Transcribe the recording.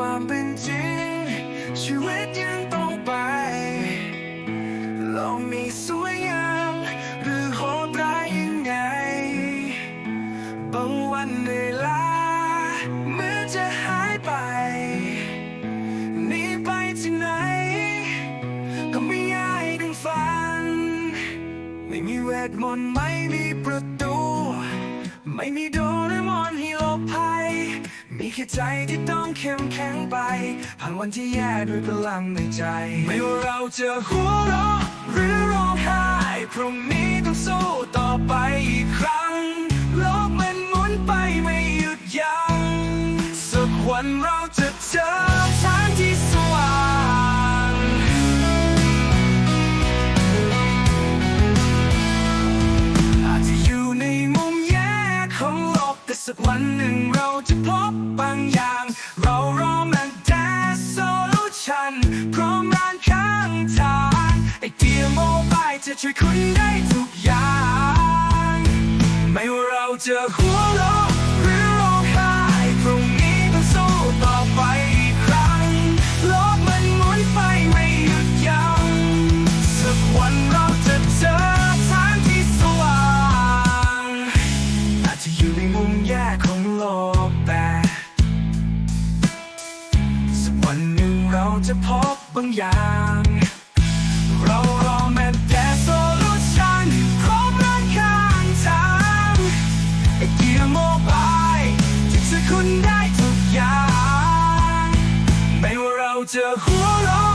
ความเป็นจริง ชีวิตยังต้องไป เรามีสวยงามหรือโหดร้ายยังไง บางวันเหนื่อยล้าเหมือนจะหายไปหนีไปที่ไหน ก็ไม่ง่ายดังฝัน ไม่มีเวทมนต์ไม่มีประตู ไม่มีโด ค่ใจที่ต้องเข้มแข็งไป ผ่านวันที่แย่ด้วยพลังในใจ ไม่ว่าเราจะหัวเราะหรือร้องไห้พรุ่งนี้ต้องสู้ต่อไปอีกครั้ง โลกมันหมุนไปไม่หยุดยัง้งสักวันเราจะเจอทางที่สว่างอาจจะอยู่ในมุมแย่ของโลกแต่สักวันหนึ่งเราจะพบ บางอย่าง เรารอมันแดโซลูชันพร้อมร้านข้างทางไอเดียโมบายจะช่วยคุณได้ทุกอย่าง ไม่ว่าเราจะ บบางอย่าง เรารอแม้แต่โซลูชันครบร้านข้างทางไอเดียโมบายที่จะคุณได้ทุกอย่าง ไม่ว่าเราจะหัวร้อ